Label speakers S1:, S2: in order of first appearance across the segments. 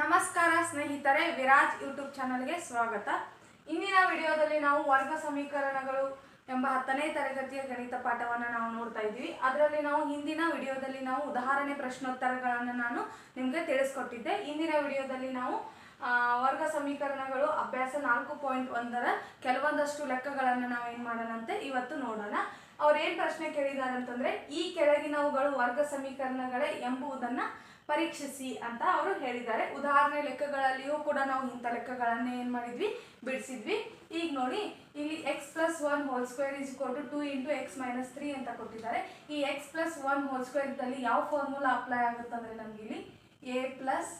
S1: ನಮಸ್ಕಾರ ಸ್ನೇಹಿತರೆ, ವಿರಾಜ್ ಯೂಟ್ಯೂಬ್ ಚಾನಲ್ಗೆ ಸ್ವಾಗತ. ಇಂದಿನ ವಿಡಿಯೋದಲ್ಲಿ ನಾವು ವರ್ಗ ಸಮೀಕರಣಗಳು ಎಂಬ ಹತ್ತನೇ ತರಗತಿಯ ಗಣಿತ ಪಾಠವನ್ನು ನಾವು ನೋಡ್ತಾ ಇದ್ದೀವಿ. ಅದರಲ್ಲಿ ನಾವು ಹಿಂದಿನ ವಿಡಿಯೋದಲ್ಲಿ ನಾವು ಉದಾಹರಣೆ ಪ್ರಶ್ನೋತ್ತರಗಳನ್ನು ನಾನು ನಿಮಗೆ ತಿಳಿಸ್ಕೊಟ್ಟಿದ್ದೆ. ಇಂದಿನ ವಿಡಿಯೋದಲ್ಲಿ ನಾವು ವರ್ಗ ಸಮೀಕರಣಗಳು ಅಭ್ಯಾಸ ನಾಲ್ಕು ಪಾಯಿಂಟ್ ಒಂದರ ಕೆಲವೊಂದಷ್ಟು ಲೆಕ್ಕಗಳನ್ನು ನಾವು ಏನು ಮಾಡೋಣಂತೆ ಇವತ್ತು ನೋಡೋಣ. ಅವ್ರು ಏನು ಪ್ರಶ್ನೆ ಕೇಳಿದ್ದಾರೆ ಅಂತಂದರೆ ಈ ಕೆಳಗಿನವುಗಳು ವರ್ಗ ಸಮೀಕರಣಗಳೇ ಎಂಬುದನ್ನ ಪರೀಕ್ಷಿಸಿ ಅಂತ ಅವರು ಹೇಳಿದ್ದಾರೆ. ಉದಾಹರಣೆ ಲೆಕ್ಕಗಳಲ್ಲಿಯೂ ಕೂಡ ನಾವು ಇಂಥ ಲೆಕ್ಕಗಳನ್ನೇ ಏನು ಮಾಡಿದ್ವಿ? ಬಿಡಿಸಿದ್ವಿ. ಈಗ ನೋಡಿ, ಇಲ್ಲಿ X plus one whole square is equal to two into X minus three ಅಂತ ಕೊಟ್ಟಿದ್ದಾರೆ. ಈ X plus one whole square ಇದ್ದಲ್ಲಿ ಯಾವ ಫಾರ್ಮುಲಾ ಅಪ್ಲೈ ಆಗುತ್ತೆ ಅಂದ್ರೆ ನಮ್ಗೆ ಇಲ್ಲಿ A plus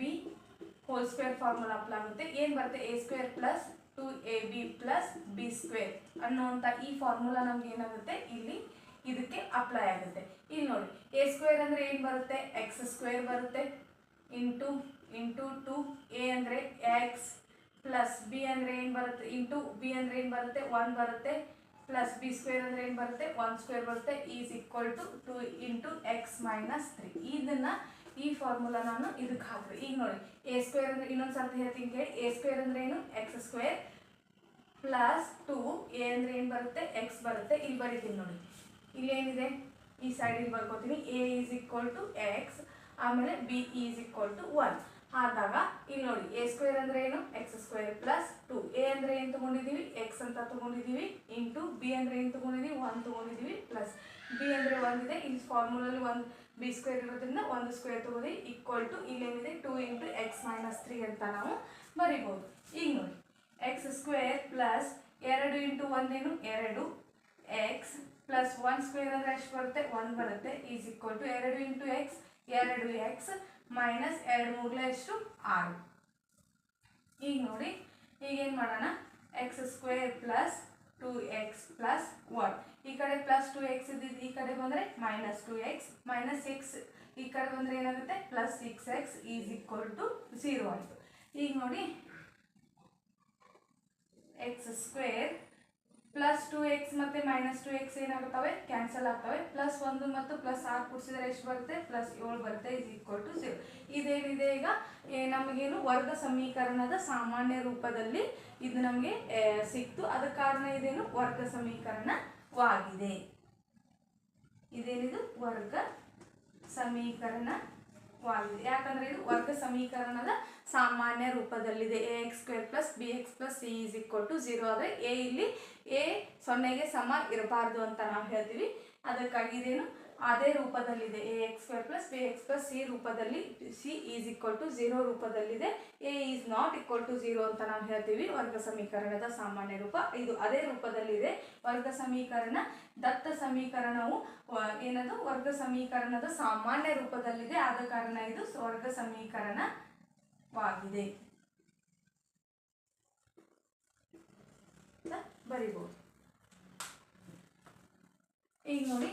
S1: B whole square formula apply ಆಗುತ್ತೆ. ಏನು ಬರುತ್ತೆ? A square plus two A B plus B square ಅನ್ನುವಂಥ ಈ ಫಾರ್ಮುಲಾ ನಮ್ಗೆ ಏನಾಗುತ್ತೆ? ಇಲ್ಲಿ ಇದಕ್ಕೆ ಅಪ್ಲೈ ಆಗುತ್ತೆ. ಇಲ್ಲಿ ನೋಡಿ ಎ ಸ್ಕ್ವೇರ್ ಅಂದರೆ ಏನು ಬರುತ್ತೆ? ಎಕ್ಸ್ ಸ್ಕ್ವೇರ್ ಬರುತ್ತೆ. ಇಂಟು ಇಂಟು ಟು ಎ ಅಂದರೆ ಎಕ್ಸ್ ಪ್ಲಸ್ ಬಿ ಅಂದರೆ ಏನು ಬರುತ್ತೆ? ಇಂಟು ಬಿ ಅಂದರೆ ಏನು ಬರುತ್ತೆ? ಒನ್ ಬರುತ್ತೆ. ಪ್ಲಸ್ ಬಿ ಸ್ಕ್ವೇರ್ ಅಂದರೆ ಏನು ಬರುತ್ತೆ? ಒನ್ ಸ್ಕ್ವೇರ್ ಬರುತ್ತೆ. Is equal to two into X minus three ಇದನ್ನು ಈ ಫಾರ್ಮುಲಾ ನಾನು ಇದಕ್ಕೆ ಹಾಕಿದೆ. ಈಗ ನೋಡಿ ಎ ಸ್ಕ್ವೇರ್ ಅಂದರೆ ಇನ್ನೊಂದು ಸರ್ತಿ ಹೇಳ್ತೀನಿ ಕೇಳಿ. ಎ ಸ್ಕ್ವೇರ್ ಅಂದರೆ ಏನು? X square plus two A ಅಂದರೆ ಏನು ಬರುತ್ತೆ? ಎಕ್ಸ್ ಬರುತ್ತೆ. ಇಲ್ಲಿ ಬರೀತೀನಿ ನೋಡಿ. ಇಲ್ಲಿ ಏನಿದೆ ಈ ಸೈಡಿಗೆ ಬರ್ಕೋತೀನಿ. A is equal to X ಆಮೇಲೆ B is equal to one ಆದಾಗ ಇಲ್ಲಿ ನೋಡಿ ಎ ಸ್ಕ್ವೇರ್ ಅಂದರೆ ಏನು? X square plus two A ಅಂದರೆ ಏನು ತೊಗೊಂಡಿದ್ದೀವಿ? ಎಕ್ಸ್ ಅಂತ ತೊಗೊಂಡಿದ್ದೀವಿ. ಇಂಟು ಬಿ ಅಂದರೆ ಏನು ತೊಗೊಂಡಿದ್ದೀವಿ? ಒನ್ ತೊಗೊಂಡಿದ್ದೀವಿ ಪ್ಲಸ್ ಬಿ ಅಂದರೆ ಒಂದಿದೆ ಇಲ್ಲಿ ಫಾರ್ಮುಲಲ್ಲಿ ಒಂದು ಬಿ ಸ್ಕ್ವೇರ್ ಇರೋದ್ರಿಂದ ಒಂದು ಸ್ಕ್ವೇರ್ ತೊಗೊಂಡು equal to ಇಲ್ಲೇನಿದೆ? Two into X minus three ಅಂತ ನಾವು ಬರಿಬೋದು. ಈಗ ನೋಡಿ ಎಕ್ಸ್ ಸ್ಕ್ವೇರ್ ಪ್ಲಸ್ ಎರಡು ಇಂಟು ಒಂದೇನು ಎರಡು. ಎಕ್ಸ್ ಪ್ಲಸ್ ಒನ್ ಸ್ಕ್ವೇರ್ ಅಂದರೆ ಎಷ್ಟು ಬರುತ್ತೆ ಒನ್ ಬರುತ್ತೆ ಈಸ್ ಈಕ್ವಲ್ ಟು ಎರಡು ಇಂಟು ಎಕ್ಸ್ ಎರಡು ಎಕ್ಸ್ ಮೈನಸ್ ಎರಡು ಮೂರಲೇ ಎಷ್ಟು? ಆರು. ಈಗ ನೋಡಿ ಈಗೇನು ಮಾಡೋಣ? X square plus two X plus one ಈ ಕಡೆ ಪ್ಲಸ್ ಟು ಎಕ್ಸ್ ಇದ್ದಿದ್ದು ಈ ಕಡೆ ಬಂದರೆ minus two X minus six ಈ ಕಡೆ ಬಂದರೆ ಏನಾಗುತ್ತೆ? Plus six X is equal to zero ಆಯಿತು. ಈಗ ನೋಡಿ X square plus two X ಮತ್ತು ಮೈನಸ್ ಟು ಎಕ್ಸ್ ಏನಾಗುತ್ತವೆ? ಕ್ಯಾನ್ಸಲ್ ಆಗ್ತವೆ. ಪ್ಲಸ್ ಒಂದು ಮತ್ತು ಪ್ಲಸ್ ಆರು ಕೂಡಿಸಿದ್ರೆ ಎಷ್ಟು ಬರುತ್ತೆ? ಪ್ಲಸ್ ಏಳು ಬರುತ್ತೆ. ಇಸ್ ಈಕ್ವಲ್ ಟು ಝೀರೋ ಇದೇನಿದೆ ಈಗ? ನಮಗೇನು ವರ್ಗ ಸಮೀಕರಣದ ಸಾಮಾನ್ಯ ರೂಪದಲ್ಲಿ ಇದು ನಮಗೆ ಸಿಕ್ತು. ಅದ ಕಾರಣ ಇದೇನು? ವರ್ಗ ಸಮೀಕರಣವಾಗಿದೆ. ಇದೇನಿದು? ವರ್ಗ ಸಮೀಕರಣವಾಗಿದೆ ಯಾಕಂದ್ರೆ ಇದು ವರ್ಗ ಸಮೀಕರಣದ ಸಾಮಾನ್ಯ ರೂಪದಲ್ಲಿದೆ. A X square plus B X plus C is equal to zero ಆದರೆ ಎ ಇಲ್ಲಿ ಎ ಸೊನ್ನೆಗೆ ಸಮ ಇರಬಾರ್ದು ಅಂತ ನಾವು ಹೇಳ್ತೀವಿ. ಅದಕ್ಕಾಗಿ ಇದೇನು? ಅದೇ ರೂಪದಲ್ಲಿದೆ. A X square plus B X plus C ರೂಪದಲ್ಲಿ C is equal to zero ರೂಪದಲ್ಲಿದೆ. A is not equal to zero ಅಂತ ನಾವು ಹೇಳ್ತೀವಿ. ವರ್ಗ ಸಮೀಕರಣದ ಸಾಮಾನ್ಯ ರೂಪ ಇದು ಅದೇ ರೂಪದಲ್ಲಿದೆ. ವರ್ಗ ಸಮೀಕರಣ, ದತ್ತ ಸಮೀಕರಣವು ಏನದು? ವರ್ಗ ಸಮೀಕರಣದ ಸಾಮಾನ್ಯ ರೂಪದಲ್ಲಿದೆ. ಆದ ಕಾರಣ ಇದು ವರ್ಗ ಸಮೀಕರಣವಾಗಿದೆ. ಬರಿಬಹುದು ಈಗ ನೋಡಿ.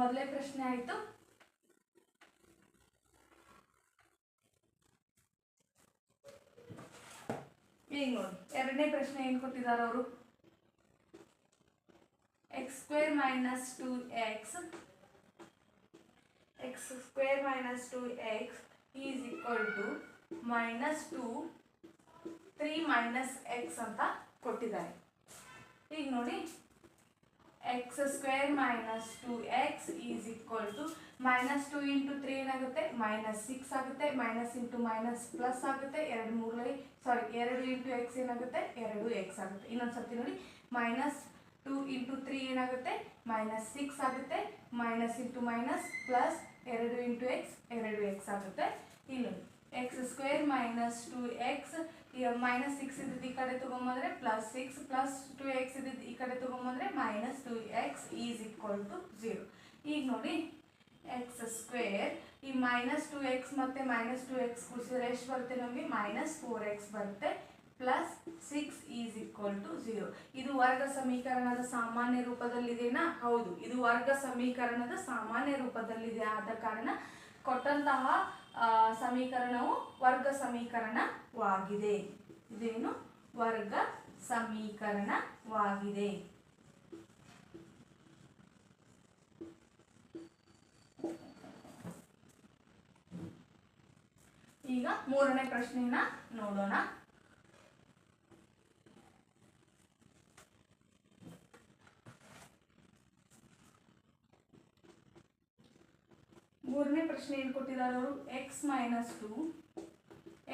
S1: ಮೊದಲೇ ಪ್ರಶ್ನೆ ಆಯಿತು. ಈಗ ನೋಡಿ, ಎರಡನೇ ಪ್ರಶ್ನೆ ಏನು ಕೊಟ್ಟಿದ್ದಾರೆ ಅವರು? X square minus two X X square minus two X is equal to minus two three minus X ಅಂತ ಕೊಟ್ಟಿದ್ದಾರೆ. ಈಗ ನೋಡಿ X square minus two X is equal to minus two into three ಏನಾಗುತ್ತೆ? ಮೈನಸ್ ಸಿಕ್ಸ್ ಆಗುತ್ತೆ. Minus into minus plus ಆಗುತ್ತೆ. ಎರಡು ಮೂರಲ್ಲಿ ಸಾರಿ ಎರಡು ಇಂಟು ಎಕ್ಸ್ ಏನಾಗುತ್ತೆ? ಎರಡು ಎಕ್ಸ್ ಆಗುತ್ತೆ. ಇನ್ನೊಂದು ಸರ್ತಿ ನೋಡಿ. ಮೈನಸ್ ಟು ಇಂಟು ತ್ರೀ ಏನಾಗುತ್ತೆ? ಮೈನಸ್ ಸಿಕ್ಸ್ ಆಗುತ್ತೆ. ಮೈನಸ್ ಇಂಟು ಮೈನಸ್ ಪ್ಲಸ್ ಎರಡು ಇಂಟು ಎಕ್ಸ್ ಎರಡು ಎಕ್ಸ್ ಆಗುತ್ತೆ. ಇಲ್ಲಿ X square minus two X minus six ಇದ್ದಿದ್ದು ಈ ಕಡೆ ತೊಗೊಂಬಂದ್ರೆ plus six plus two X ಇದ್ದಿದ್ದು ಈ ಕಡೆ ತೊಗೊಂಬಂದ್ರೆ minus two X is equal to zero ಈಗ ನೋಡಿ ಎಕ್ಸ್ ಸ್ಕ್ವೇರ್ ಈ ಮೈನಸ್ ಟು ಎಕ್ಸ್ ಮತ್ತು ಮೈನಸ್ ಟು ಎಕ್ಸ್ ಕೂಡಿಸಿದ್ರೆ ಎಷ್ಟು ಬರುತ್ತೆ ನಮಗೆ? ಮೈನಸ್ ಫೋರ್ ಎಕ್ಸ್ ಬರುತ್ತೆ plus six is equal to zero ಇದು ವರ್ಗ ಸಮೀಕರಣದ ಸಾಮಾನ್ಯ ರೂಪದಲ್ಲಿದೆನಾ? ಹೌದು, ಇದು ವರ್ಗ ಸಮೀಕರಣದ ಸಾಮಾನ್ಯ ರೂಪದಲ್ಲಿದೆ ಆದ ಕಾರಣ ಕೊಟ್ಟಂತಹ ಸಮೀಕರಣವು ವರ್ಗ ಸಮೀಕರಣವಾಗಿದೆ. ಇದೇನು? ವರ್ಗ ಸಮೀಕರಣವಾಗಿದೆ. ಈಗ ಮೂರನೇ ಪ್ರಶ್ನೆಯನ್ನ ನೋಡೋಣ. ಮೂರನೇ ಪ್ರಶ್ನೆ ಏನು ಕೊಟ್ಟಿದ್ದಾರೆ ಅವರು? X minus two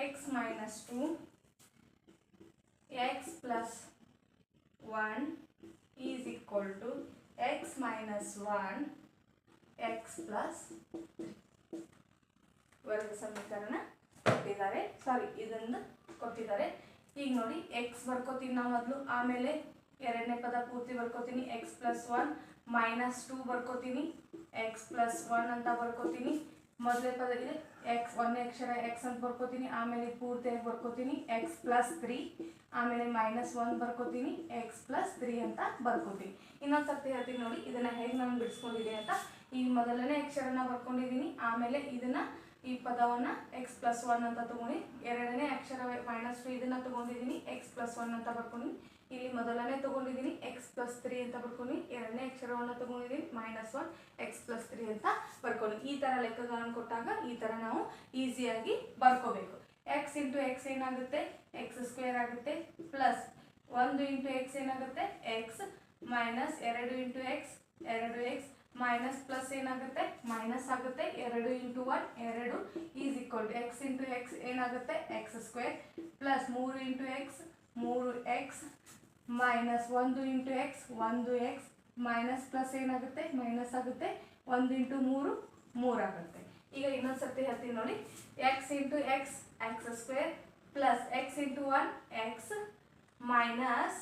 S1: x minus two x plus one is equal to x minus one x plus ವರ್ಗ ಸಮೀಕರಣ ಕೊಟ್ಟಿದ್ದಾರೆ. ಸಾರಿ ಇದನ್ನು ಕೊಟ್ಟಿದ್ದಾರೆ. ಈಗ ನೋಡಿ ಎಕ್ಸ್ ಬರ್ಕೋತೀನಿ ನಾವು ಮೊದಲು. ಆಮೇಲೆ ಎರಡನೇ ಪದ ಪೂರ್ತಿ ಬರ್ಕೋತೀನಿ. X plus one minus two ಬರ್ಕೋತೀನಿ. X plus one ಅಂತ ಬರ್ಕೋತೀನಿ. ಮೊದಲೇ ಪದ ಇದೆ. ಎಕ್ಸ್ ಒಂದನೇ ಅಕ್ಷರ ಎಕ್ಸ್ ಅಂತ ಬರ್ಕೋತೀನಿ. ಆಮೇಲೆ ಪೂರ್ತಿಯಾಗಿ ಬರ್ಕೋತೀನಿ. ಎಕ್ಸ್ ಪ್ಲಸ್ ತ್ರೀ ಆಮೇಲೆ ಮೈನಸ್ ಒನ್ ಬರ್ಕೋತೀನಿ. ಎಕ್ಸ್ ಪ್ಲಸ್ ತ್ರೀ ಅಂತ ಬರ್ಕೋತೀನಿ. ಇನ್ನೊಂದು ಸರ್ತಿ ಹೇಳ್ತೀನಿ ನೋಡಿ, ಇದನ್ನ ಹೇಗೆ ನಾನು ಬಿಡಿಸ್ಕೊಂಡಿದ್ದೀನಿ ಅಂತ. ಈ ಮೊದಲನೇ ಅಕ್ಷರನ ಬರ್ಕೊಂಡಿದ್ದೀನಿ. ಆಮೇಲೆ ಇದನ್ನ ಈ ಪದವನ್ನು ಎಕ್ಸ್ ಪ್ಲಸ್ ಒನ್ ಅಂತ ತೊಗೊಂಡು ಎರಡನೇ ಅಕ್ಷರ ಮೈನಸ್ ಟು ಇದನ್ನು ತೊಗೊಂಡಿದ್ದೀನಿ. ಎಕ್ಸ್ ಪ್ಲಸ್ ಒನ್ ಅಂತ ಬರ್ಕೊಂಡಿದ್ದೀನಿ. ಇಲ್ಲಿ ಮೊದಲನೇ ತಗೊಂಡಿದ್ದೀನಿ ಎಕ್ಸ್ ಪ್ಲಸ್ ತ್ರೀ ಅಂತ ಬರ್ಕೊಂಡು. ಎರಡನೇ ಅಕ್ಷರವನ್ನು ತಗೊಂಡಿದ್ದೀನಿ minus one x plus three ಅಂತ ಬರ್ಕೊಂಡು. ಈ ಥರ ಲೆಕ್ಕಗಳನ್ನು ಕೊಟ್ಟಾಗ ಈ ಥರ ನಾವು ಈಸಿಯಾಗಿ ಬರ್ಕೋಬೇಕು. ಎಕ್ಸ್ ಇಂಟು ಎಕ್ಸ್ ಏನಾಗುತ್ತೆ? ಎಕ್ಸ್ ಸ್ಕ್ವೇರ್ ಆಗುತ್ತೆ. ಪ್ಲಸ್ ಒಂದು ಇಂಟು ಎಕ್ಸ್ ಏನಾಗುತ್ತೆ? ಎಕ್ಸ್ ಮೈನಸ್ ಎರಡು ಇಂಟು ಎಕ್ಸ್ ಎರಡು ಎಕ್ಸ್ ಮೈನಸ್ ಪ್ಲಸ್ ಏನಾಗುತ್ತೆ? ಮೈನಸ್ ಆಗುತ್ತೆ. ಎರಡು ಇಂಟು ಒನ್ ಎರಡು is equal to x into x ಏನಾಗುತ್ತೆ? ಎಕ್ಸ್ ಸ್ಕ್ವೇರ್ ಪ್ಲಸ್ ಮೂರು ಇಂಟು ಎಕ್ಸ್ ಮೂರು ಎಕ್ಸ್ ಮೈನಸ್ ಒಂದು ಇಂಟು ಎಕ್ಸ್ ಒಂದು ಎಕ್ಸ್ ಮೈನಸ್ ಪ್ಲಸ್ ಏನಾಗುತ್ತೆ? ಮೈನಸ್ ಆಗುತ್ತೆ. ಒಂದು ಇಂಟು ಮೂರು ಮೂರಾಗುತ್ತೆ ಈಗ ಇನ್ನೊಂದು ಸರ್ತಿ ಹೇಳ್ತೀನಿ ನೋಡಿ. X into x x square plus x into one x minus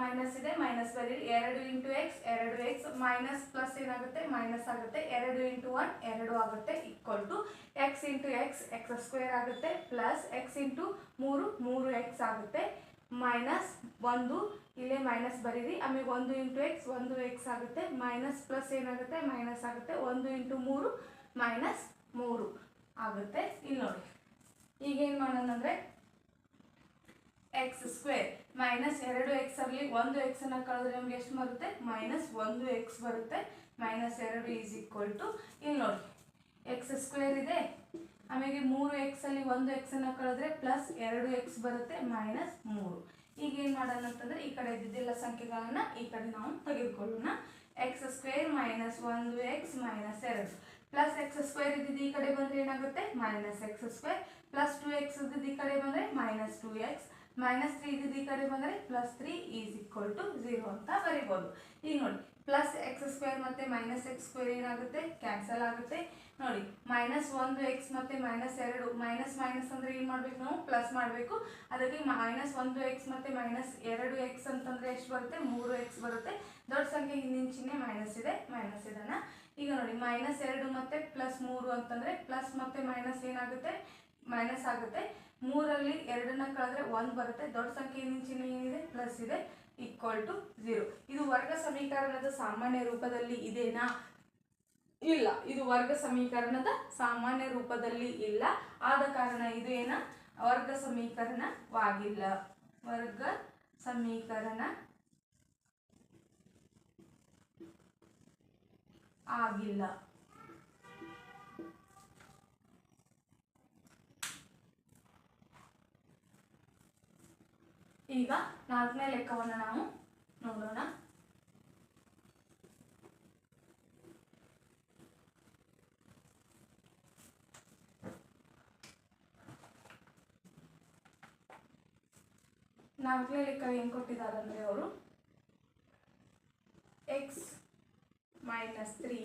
S1: minus ಇದೆ ಮೈನಸ್ ಬರೀ ಎರಡು ಇಂಟು ಎಕ್ಸ್ ಎರಡು ಎಕ್ಸ್ ಮೈನಸ್ ಪ್ಲಸ್ ಏನಾಗುತ್ತೆ? ಮೈನಸ್ ಆಗುತ್ತೆ. ಎರಡು ಇಂಟು ಒನ್ ಎರಡು ಆಗುತ್ತೆ. Equal to x into x x square ಆಗುತ್ತೆ. ಪ್ಲಸ್ ಎಕ್ಸ್ ಇಂಟು ಮೂರು ಮೂರು ಎಕ್ಸ್ ಆಗುತ್ತೆ. ಮೈನಸ್ ಒಂದು, ಇಲ್ಲೇ ಮೈನಸ್ ಬರೀರಿ. ಆಮೇಲೆ ಒಂದು ಇಂಟು ಎಕ್ಸ್ ಒಂದು ಎಕ್ಸ್ ಆಗುತ್ತೆ. ಮೈನಸ್ ಪ್ಲಸ್ ಏನಾಗುತ್ತೆ? ಮೈನಸ್ ಆಗುತ್ತೆ. ಒಂದು ಇಂಟು ಮೂರು ಮೈನಸ್ ಮೂರು ಆಗುತ್ತೆ. ಇಲ್ಲಿ ನೋಡಿ. ಈಗ ಏನು ಮಾಡೋಣ ಅಂದರೆ ಎಕ್ಸ್ ಸ್ಕ್ವೇರ್ ಮೈನಸ್ ಎರಡು ಎಕ್ಸ್ ಅಲ್ಲಿ ಒಂದು ಎಕ್ಸ್ ಅನ್ನ ಕಳೆದ್ರೆ ನಮ್ಗೆ ಎಷ್ಟು ಬರುತ್ತೆ? ಮೈನಸ್ ಒಂದು ಎಕ್ಸ್ ಬರುತ್ತೆ. ಮೈನಸ್ ಎರಡು ಈಸ್ ಈಕ್ವಲ್ ಟು ಇಲ್ಲಿ ನೋಡಿ. ಎಕ್ಸ್ ಸ್ಕ್ವೇರ್ ಇದೆ. ಆಮೇಲೆ ಮೂರು ಎಕ್ಸ್ ಅಲ್ಲಿ ಒಂದು ಎಕ್ಸ್ ಅನ್ನ ಕಳೆದ್ರೆ ಪ್ಲಸ್ ಎರಡು ಎಕ್ಸ್ ಬರುತ್ತೆ ಮೈನಸ್ ಮೂರು. ಈಗ ಏನು ಮಾಡೋಣ ಅಂತಂದ್ರೆ ಈ ಕಡೆ ಇದ್ದಿದ್ದೆಲ್ಲ ಸಂಖ್ಯೆಗಳನ್ನ ಈ ಕಡೆ ನಾವು ತೆಗೆದುಕೊಳ್ಳೋಣ. ಎಕ್ಸ್ ಸ್ಕ್ವೇರ್ ಮೈನಸ್ ಒಂದು ಎಕ್ಸ್ ಮೈನಸ್ ಎರಡು. ಪ್ಲಸ್ ಎಕ್ಸ್ ಸ್ಕ್ವೇರ್ ಇದ್ದಿದ್ದು ಈ ಕಡೆ ಬಂದ್ರೆ ಏನಾಗುತ್ತೆ? Minus x square plus two x ಇದ್ದಿದ್ದು ಈ ಕಡೆ ಬಂದ್ರೆ minus two x minus three ಇದ್ದಿದ್ದು ಈ ಕಡೆ ಬಂದರೆ plus three is equal to zero ಅಂತ ಬರಿಬೋದು. ಈಗ ನೋಡಿ ಪ್ಲಸ್ ಎಕ್ಸ್ ಸ್ಕ್ವೇರ್ ಮತ್ತು ಮೈನಸ್ ಎಕ್ಸ್ ಸ್ಕ್ವೇರ್ ಏನಾಗುತ್ತೆ? ಕ್ಯಾನ್ಸಲ್ ಆಗುತ್ತೆ. ನೋಡಿ ಮೈನಸ್ ಒಂದು ಎಕ್ಸ್ ಮತ್ತು ಮೈನಸ್ ಎರಡು ಮೈನಸ್ ಮೈನಸ್ ಅಂದರೆ ಏನು ಮಾಡಬೇಕು ನಾವು? ಪ್ಲಸ್ ಮಾಡಬೇಕು. ಅದಕ್ಕೆ ಮೈನಸ್ ಒಂದು ಎಕ್ಸ್ ಮತ್ತು ಮೈನಸ್ ಎರಡು ಎಕ್ಸ್ ಅಂತಂದರೆ ಎಷ್ಟು ಬರುತ್ತೆ? ಮೂರು ಎಕ್ಸ್ ಬರುತ್ತೆ. ದೊಡ್ಡ ಸಂಖ್ಯೆ ಹಿಂದಿನ ಚಿಹ್ನೆ ಮೈನಸ್ ಇದೆ ಮೈನಸ್ ಇದನ್ನ ಈಗ ನೋಡಿ ಮೈನಸ್ ಎರಡು ಮತ್ತು ಪ್ಲಸ್ ಮೂರು ಅಂತಂದರೆ ಪ್ಲಸ್ ಮತ್ತು ಮೈನಸ್ ಏನಾಗುತ್ತೆ? ಮೈನಸ್ ಆಗುತ್ತೆ. ಮೂರಲ್ಲಿ ಎರಡನ್ನ ಕಳೆದ್ರೆ ಒಂದು ಬರುತ್ತೆ. ದೊಡ್ಡ ಸಂಖ್ಯೆ ಚಿಹ್ನೆ ಏನಿದೆ? ಪ್ಲಸ್ ಇದೆ. ಈಕ್ವಲ್ ಟು ಝೀರೋ ಇದು ವರ್ಗ ಸಮೀಕರಣದ ಸಾಮಾನ್ಯ ರೂಪದಲ್ಲಿ ಇದೆನಾ? ಇಲ್ಲ. ಇದು ವರ್ಗ ಸಮೀಕರಣದ ಸಾಮಾನ್ಯ ರೂಪದಲ್ಲಿ ಇಲ್ಲ. ಆದ ಕಾರಣ ಇದು ಏನ? ವರ್ಗ ಸಮೀಕರಣವಾಗಿಲ್ಲ. ವರ್ಗ ಸಮೀಕರಣ ಆಗಿಲ್ಲ. ಈಗ ನಾಲ್ಕನೇ ಲೆಕ್ಕವನ್ನು ನಾವು ನೋಡೋಣ. ನಾಲ್ಕನೇ ಲೆಕ್ಕ ಏನು ಕೊಟ್ಟಿದ್ದಾರೆ ಅಂದರೆ ಅವರು? X minus three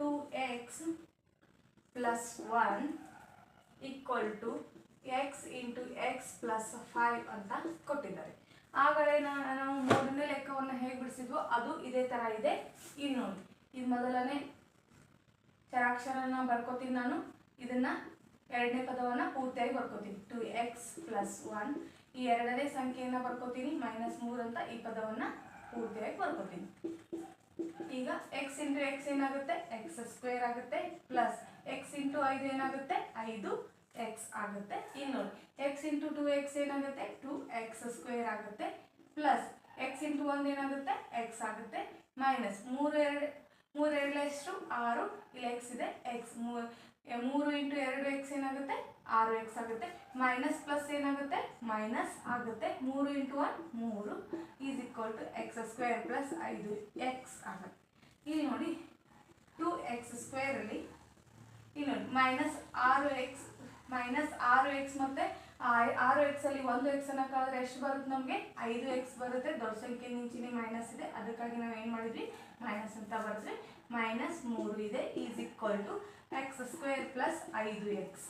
S1: two x plus one equal to x into x plus five ಅಂತ ಕೊಟ್ಟಿದ್ದಾರೆ. ಆಗಲೇ ನಾವು ಮೂರನೇ ಲೆಕ್ಕವನ್ನು ಹೇಗೆ ಬಿಡಿಸಿದ್ವೋ ಅದು ಇದೇ ಥರ ಇದೆ. ಇನ್ನೊಂದು ನೋಡಿ. ಇದು ಮೊದಲನೇ ಚರಾಕ್ಷರನ ಬರ್ಕೋತೀನಿ ನಾನು. ಇದನ್ನ ಎರಡನೇ ಪದವನ್ನು ಪೂರ್ತಿಯಾಗಿ ಬರ್ಕೋತೀನಿ. ಟು ಎಕ್ಸ್ ಪ್ಲಸ್ ಒನ್ ಈ ಎರಡನೇ ಸಂಖ್ಯೆಯನ್ನು ಬರ್ಕೋತೀನಿ. ಮೈನಸ್ ಮೂರು ಅಂತ ಈ ಪದವನ್ನು ಪೂರ್ತಿಯಾಗಿ ಬರ್ಕೋತೀನಿ. ಈಗ ಎಕ್ಸ್ ಇಂಟು ಎಕ್ಸ್ ಏನಾಗುತ್ತೆ? ಎಕ್ಸ್ ಸ್ಕ್ವೇರ್ ಆಗುತ್ತೆ. ಪ್ಲಸ್ ಎಕ್ಸ್ ಇಂಟು ಐದು ಏನಾಗುತ್ತೆ? ಐದು. ಎಕ್ಸ್ ಆಗುತ್ತೆ. ಇಲ್ಲಿ ನೋಡಿ ಎಕ್ಸ್ ಇಂಟು ಟು ಎಕ್ಸ್ ಏನಾಗುತ್ತೆ? ಟು ಎಕ್ಸ್ ಸ್ಕ್ವೇರ್ ಆಗುತ್ತೆ. ಪ್ಲಸ್ ಎಕ್ಸ್ ಇಂಟು ಒಂದು ಏನಾಗುತ್ತೆ? ಎಕ್ಸ್ ಆಗುತ್ತೆ. ಮೈನಸ್ ಮೂರು ಎರಡು ಮೂರು ಎರಡು ಎಷ್ಟು ಆರು, ಇಲ್ಲಿ ಎಕ್ಸ್ ಇದೆ ಎಕ್ಸ್ ಮೂರು ಇಂಟು ಎರಡು ಎಕ್ಸ್ ಏನಾಗುತ್ತೆ? ಆರು ಎಕ್ಸ್ ಆಗುತ್ತೆ. ಮೈನಸ್ ಪ್ಲಸ್ ಏನಾಗುತ್ತೆ? ಮೈನಸ್ ಆಗುತ್ತೆ. ಮೂರು ಇಂಟು ಒನ್ ಮೂರು is equal to x square plus ಐದು ಎಕ್ಸ್ ಆಗುತ್ತೆ. ಇಲ್ಲಿ ನೋಡಿ ಟು ಎಕ್ಸ್ ಸ್ಕ್ವೇರಲ್ಲಿ ಇಲ್ಲಿ ನೋಡಿ ಮೈನಸ್ ಆರು ಎಕ್ಸ್ ಮೈನಸ್ ಆರು ಎಕ್ಸ್ ಮತ್ತೆ ಆರು ಎಕ್ಸ್ ಅಲ್ಲಿ ಒಂದು ಎಕ್ಸ್ ಅನ್ನ ಕಳೆದ್ರೆ ಎಷ್ಟು ಬರುತ್ತೆ ನಮಗೆ? ಐದು ಎಕ್ಸ್ ಬರುತ್ತೆ. ದೊಡ್ಡ ಸಂಖ್ಯೆ ನಿಂಚಿನ ಮೈನಸ್ ಇದೆ. ಅದಕ್ಕಾಗಿ ನಾವು ಏನು ಮಾಡಿದ್ವಿ? ಮೈನಸ್ ಅಂತ ಬರೆದ್ವಿ. ಮೈನಸ್ ಮೂರು ಇದೆ. Is equal to x square plus ಐದು ಎಕ್ಸ್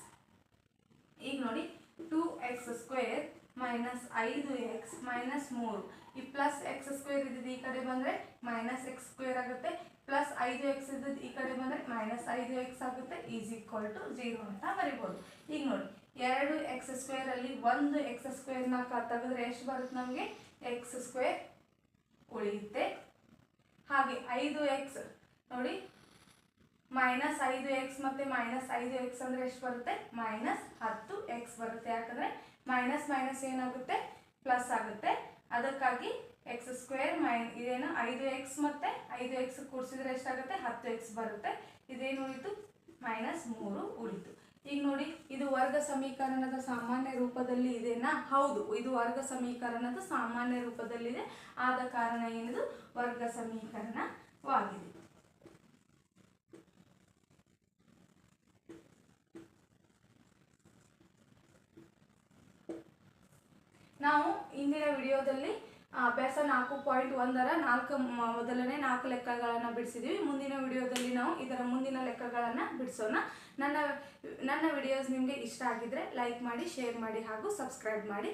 S1: ಈಗ ನೋಡಿ ಟೂ ಎಕ್ಸ್ ಸ್ಕ್ವೇರ್ ಮೈನಸ್ ಐದು ಎಕ್ಸ್ ಮೈನಸ್ ಮೂರು. ಈ ಪ್ಲಸ್ ಎಕ್ಸ್ ಸ್ಕ್ವೇರ್ ಇದ್ದಿದ್ದು ಈ ಕಡೆ ಬಂದರೆ ಮೈನಸ್ ಎಕ್ಸ್ ಸ್ಕ್ವೇರ್ ಆಗುತ್ತೆ. ಪ್ಲಸ್ ಐದು ಎಕ್ಸ್ ಇದ್ದದ್ದು ಈ ಕಡೆ ಬಂದರೆ ಮೈನಸ್ ಐದು ಎಕ್ಸ್ ಆಗುತ್ತೆ ಈಸ್ ಈಕ್ವಲ್ ಟು ಜೀರೋ ಅಂತ ಬರಿಬೋದು. ಈಗ ನೋಡಿ, ಎರಡು ಎಕ್ಸ್ ಸ್ಕ್ವೇರಲ್ಲಿ ಒಂದು ಎಕ್ಸ್ ಸ್ಕ್ವೇರ್ನ ತೆಗೆದ್ರೆ ಎಷ್ಟು ಬರುತ್ತೆ ನಮಗೆ? ಎಕ್ಸ್ ಸ್ಕ್ವೇರ್ ಉಳಿಯುತ್ತೆ. ಹಾಗೆ ಐದು ಎಕ್ಸ್ ನೋಡಿ ಮೈನಸ್ ಐದು ಎಕ್ಸ್ ಮತ್ತು ಮೈನಸ್ ಐದು ಎಕ್ಸ್ ಅಂದರೆ ಎಷ್ಟು ಬರುತ್ತೆ? ಮೈನಸ್ ಹತ್ತು ಎಕ್ಸ್ ಬರುತ್ತೆ. ಯಾಕಂದರೆ ಮೈನಸ್ ಮೈನಸ್ ಏನಾಗುತ್ತೆ? ಪ್ಲಸ್ ಆಗುತ್ತೆ. ಅದಕ್ಕಾಗಿ ಎಕ್ಸ್ ಸ್ಕ್ವೇರ್ ಮೈ ಇದೇನು ಐದು ಎಕ್ಸ್ ಮತ್ತೆ ಐದು ಎಕ್ಸ್ ಕೂಡಿಸಿದ್ರೆ ಎಷ್ಟಾಗುತ್ತೆ? ಹತ್ತು ಎಕ್ಸ್ ಬರುತ್ತೆ. ಇದೇನು ಉಳಿತು? ಮೈನಸ್ ಮೂರು ಉಳಿತು. ಈಗ ನೋಡಿ, ಇದು ವರ್ಗ ಸಮೀಕರಣದ ಸಾಮಾನ್ಯ ರೂಪದಲ್ಲಿ ಇದೆನಾ? ಹೌದು, ಇದು ವರ್ಗ ಸಮೀಕರಣದ ಸಾಮಾನ್ಯ ರೂಪದಲ್ಲಿದೆ. ಆದ ಕಾರಣ ಏನಿದು? ವರ್ಗ ಸಮೀಕರಣವಾಗಿದೆ. ನಾವು ಇಂದಿನ ವಿಡಿಯೋದಲ್ಲಿ ಅಭ್ಯಾಸ ನಾಲ್ಕು ಪಾಯಿಂಟ್ ಒಂದರ ನಾಲ್ಕು ಮೊದಲನೇ ನಾಲ್ಕು ಲೆಕ್ಕಗಳನ್ನು ಬಿಡಿಸಿದ್ದೀವಿ ಮುಂದಿನ ವಿಡಿಯೋದಲ್ಲಿ ನಾವು ಇದರ ಮುಂದಿನ ಲೆಕ್ಕಗಳನ್ನು ಬಿಡಿಸೋಣ. ನನ್ನ ನನ್ನ ವಿಡಿಯೋಸ್ ನಿಮಗೆ ಇಷ್ಟ ಆಗಿದ್ರೆ ಲೈಕ್ ಮಾಡಿ ಶೇರ್ ಮಾಡಿ ಹಾಗೂ ಸಬ್ಸ್ಕ್ರೈಬ್ ಮಾಡಿ.